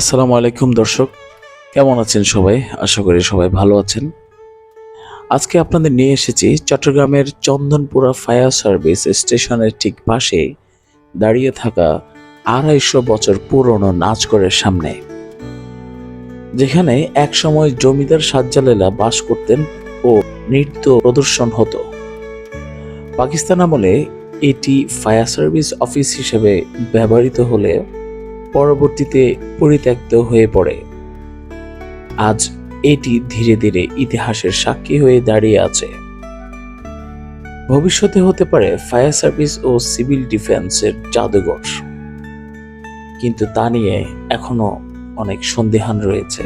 আসসালামু আলাইকুম দর্শক, কেমন আছেন সবাই? আশা করি সবাই ভালো আছেন। আজকে আপনাদের নিয়ে এসেছি চট্টগ্রামের চন্দনপুরা ফায়ার সার্ভিস স্টেশনের ঠিক পাশে দাঁড়িয়ে থাকা আড়াইশো বছর পুরনো নাচঘরের সামনে, যেখানে একসময় জমিদার সাজ্জালেলা বাস করতেন ও নৃত্য প্রদর্শন হতো। পাকিস্তান আমলে এটি ফায়ার সার্ভিস অফিস হিসেবে ব্যবহৃত হলে পরবর্তীতে পরিত্যক্ত হয়ে পড়ে। আজ এটি ধীরে ধীরে ইতিহাসের সাক্ষী হয়ে দাঁড়িয়ে আছে। ভবিষ্যতে হতে পারে ফায়ার সার্ভিস ও সিভিল ডিফেন্সের জাদুঘর। কিন্তু তা নিয়ে এখনও অনেক সন্দেহান রয়েছে।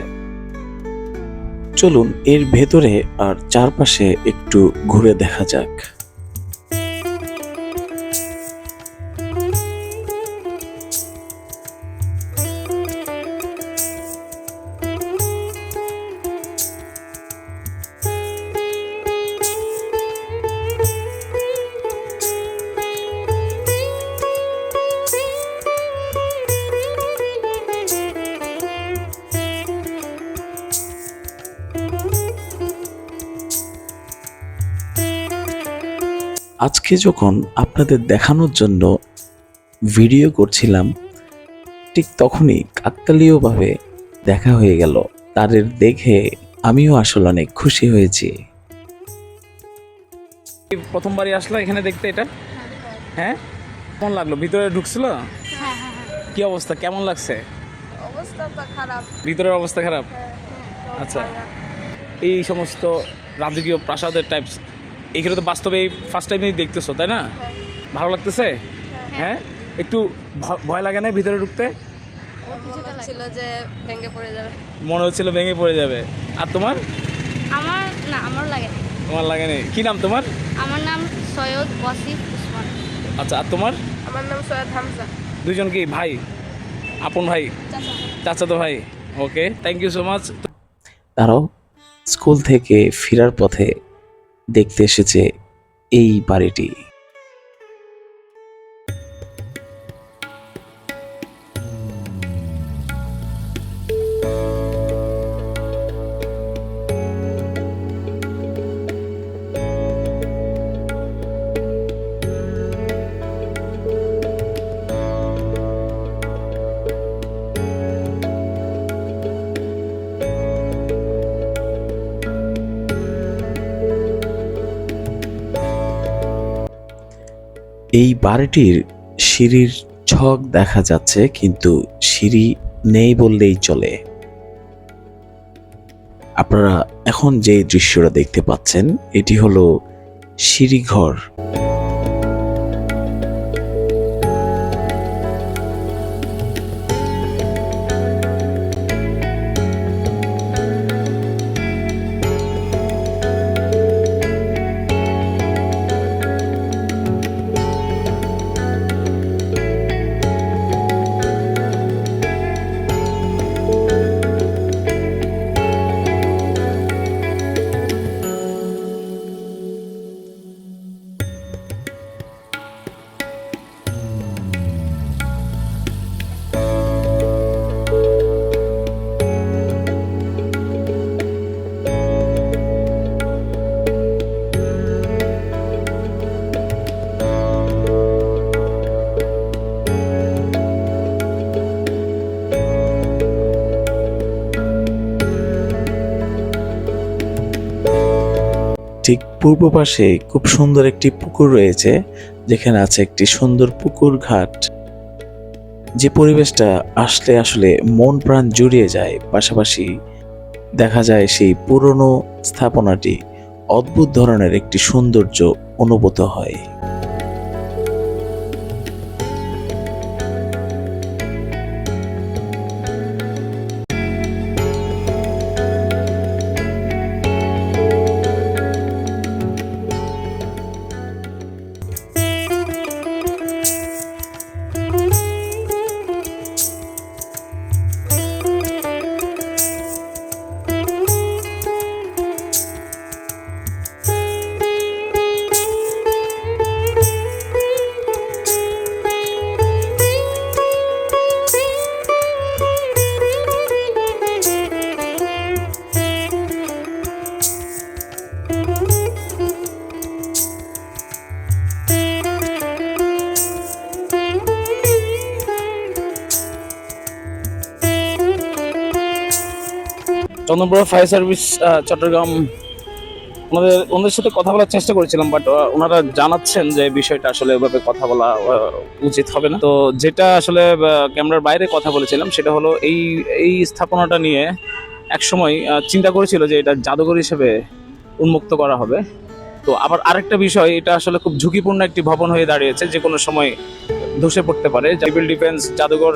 চলুন এর ভেতরে আর চারপাশে একটু ঘুরে দেখা যাক। আজকে যখন আপনাদের দেখানোর জন্য ভিডিও করছিলাম ঠিক তখনই কাকতালীয়ভাবে দেখা হয়ে গেল। তাদের দেখে আমিও আসলে অনেক খুশি হয়েছি। প্রথমবারই আসলো এখানে দেখতে এটা? হ্যাঁ? কেমন লাগল? ভিতরে ঢুকছিল? হ্যাঁ হ্যাঁ হ্যাঁ। কি অবস্থা? কেমন লাগছে? অবস্থা তো খারাপ। ভিতরের অবস্থা খারাপ? আচ্ছা। এই সমস্ত রাজকীয় প্রাসাদের টাইপস এখানে তো বাস্তবে এই ফার্স্ট টাইমই দেখতেছো তাই না? ভালো লাগতেছে? হ্যাঁ। একটু ভ- ভয় লাগে না ভিতরে ঢুকতে? ছিল যে ভেঙে পড়ে যাবে। মনে হচ্ছিল ভেঙে পড়ে যাবে। আর তোমার? আমার না আমার লাগে না। তোমার লাগে নেই। কি নাম তোমার? আমার নাম সৈয়দ ওয়াসিফ উসমান। আচ্ছা আর তোমার? আমার নাম সৈয়দ হামজা। দুজন কি ভাই? আপন ভাই? চাচাতো। ভাই। Okay thank you so much তারাও স্কুল থেকে ফেরার পথে দেখতে এসেছে এই বাড়িটি। এই বাড়িটির সিঁড়ির ছক দেখা যাচ্ছে, কিন্তু সিঁড়ি নেই বললেই চলে। আপনারা এখন যে দৃশ্যটা দেখতে পাচ্ছেন, এটি হলো সিঁড়িঘর। ঠিক পূর্ব পাশে খুব সুন্দর একটি পুকুর রয়েছে, যেখানে আছে একটি সুন্দর পুকুর ঘাট। যে পরিবেশটা আসলে আসলে মন প্রাণ জুড়িয়ে যায়, পাশাপাশি দেখা যায় সেই পুরনো স্থাপনাটি অদ্ভুত ধরনের একটি সৌন্দর্য অনুভূত হয়। চন্দ্রপুরা ফায়ার সার্ভিস চট্টগ্রাম, ওনাদের ওনাদের সাথে কথা বলার চেষ্টা করেছিলাম বাট ওনারা জানাচ্ছেন যে বিষয়টা আসলে ওইভাবে কথা বলা উচিত হবে না। তো যেটা আসলে ক্যামেরার বাইরে কথা বলেছিলাম, সেটা হলো এই এই স্থাপনাটা নিয়ে একসময় চিন্তা করেছিল যে এটা জাদুঘর হিসেবে উন্মুক্ত করা হবে। তো আবার আরেকটা বিষয়, এটা আসলে খুব ঝুঁকিপূর্ণ একটি ভবন হয়ে দাঁড়িয়েছে, যে কোনো সময় ধসে পড়তে পারে। সিভিল ডিফেন্স জাদুঘর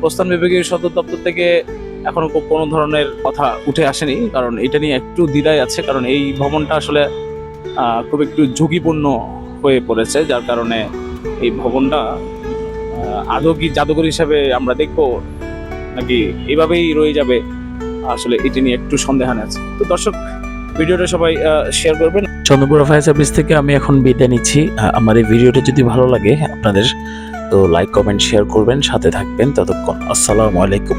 প্রস্থান বিভাগীয় সদর দপ্তর থেকে এখনও কোনো ধরনের কথা উঠে আসেনি, কারণ এটা নিয়ে একটু দ্বিধায় আছে, কারণ এই ভবনটা আসলে খুব একটু ঝুঁকিপূর্ণ হয়ে পড়েছে, যার কারণে এই ভবনটা আদৌ কি জাদুঘর হিসাবে আমরা দেখব নাকি এভাবেই রয়ে যাবে, আসলে এটি নিয়ে একটু সন্দেহান আছে। তো দর্শক, ভিডিওটা সবাই শেয়ার করবেন। চন্দ্রপুরা ফায়ার সার্ভিস থেকে আমি এখন বিদায় নিচ্ছি। আমার এই ভিডিওটা যদি ভালো লাগে আপনাদের, তো লাইক কমেন্ট শেয়ার করবেন, সাথে থাকবেন ততক্ষণ। আসসালামু আলাইকুম।